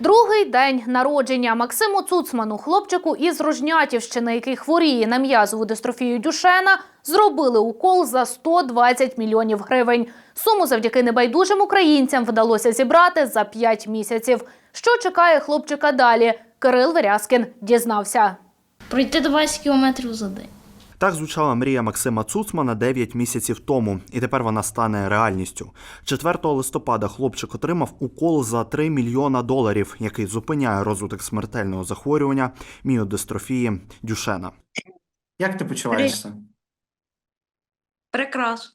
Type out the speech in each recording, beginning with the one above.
Другий день народження Максиму Цуцману, хлопчику із Рожнятівщини, який хворіє на м'язову дистрофію Дюшена, зробили укол за 120 мільйонів гривень. Суму завдяки небайдужим українцям вдалося зібрати за 5 місяців. Що чекає хлопчика далі? Кирил Верязкін дізнався. Пройти 20 кілометрів за день. Так звучала мрія Максима Цуцмана 9 місяців тому, і тепер вона стане реальністю. 4 листопада хлопчик отримав укол за 3 мільйона доларів, який зупиняє розвиток смертельного захворювання міодистрофії Дюшена. Як ти почуваєшся? Прекрасно.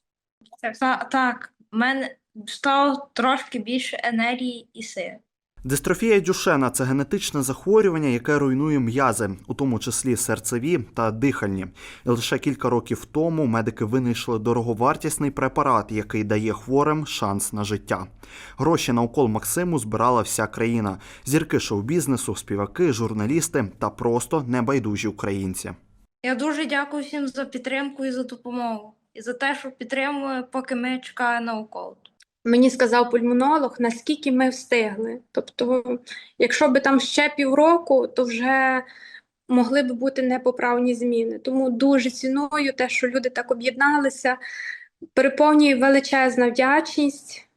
Та, так, в мене стало трошки більше енергії і сил. Дистрофія Дюшена це генетичне захворювання, яке руйнує м'язи, у тому числі серцеві та дихальні. І лише кілька років тому медики винайшли дороговартісний препарат, який дає хворим шанс на життя. Гроші на укол Максиму збирала вся країна: зірки шоу-бізнесу, співаки, журналісти та просто небайдужі українці. Я дуже дякую всім за підтримку і за допомогу. І за те, що підтримує, поки ми чекаємо на укол. Мені сказав пульмонолог, наскільки ми встигли. Тобто, якщо би там ще півроку, то вже могли б бути непоправні зміни. Тому дуже ціную те, що люди так об'єдналися. Переповнює величезна вдячність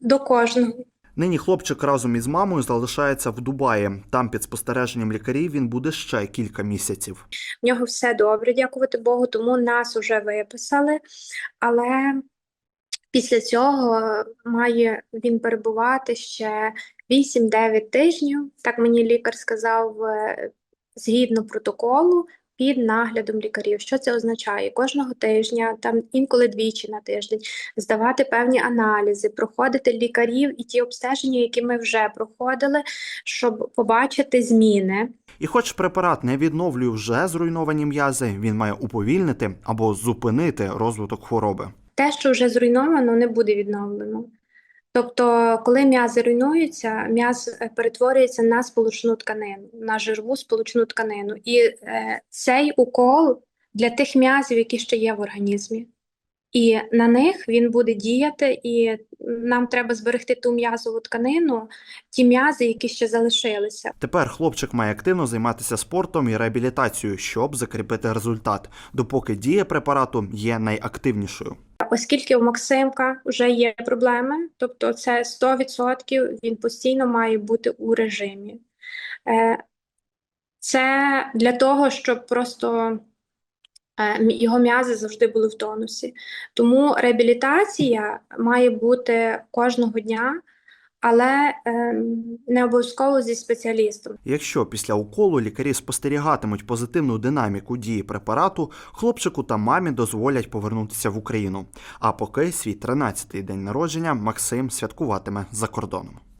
до кожного. Нині хлопчик разом із мамою залишається в Дубаї. Там під спостереженням лікарів він буде ще кілька місяців. В нього все добре, дякувати Богу, тому нас уже виписали. Але після цього має він перебувати ще 8-9 тижнів, так мені лікар сказав, е, згідно протоколу, під наглядом лікарів. Що це означає? Кожного тижня, там інколи двічі на тиждень, здавати певні аналізи, проходити лікарів і ті обстеження, які ми вже проходили, щоб побачити зміни. І хоч препарат не відновлює вже зруйновані м'язи, він має уповільнити або зупинити розвиток хвороби. Те, що вже зруйновано, не буде відновлено. Тобто, коли м'язи руйнуються, м'яз е, перетворюється на сполучну тканину, на жирову сполучну тканину. І е, цей укол для тих м'язів, які ще є в організмі. І на них він буде діяти, і нам треба зберегти ту м'язову тканину, ті м'язи, які ще залишилися. Тепер хлопчик має активно займатися спортом і реабілітацією, щоб закріпити результат, допоки дія препарату є найактивнішою. Оскільки у Максимка вже є проблеми, тобто це 100% він постійно має бути у режимі. Е, Це для того, щоб просто е, його м'язи завжди були в тонусі. Тому реабілітація має бути кожного дня, але ем, не обов'язково зі спеціалістом. Якщо після уколу лікарі спостерігатимуть позитивну динаміку дії препарату, хлопчику та мамі дозволять повернутися в Україну. А поки свій 13-й день народження Максим святкуватиме за кордоном.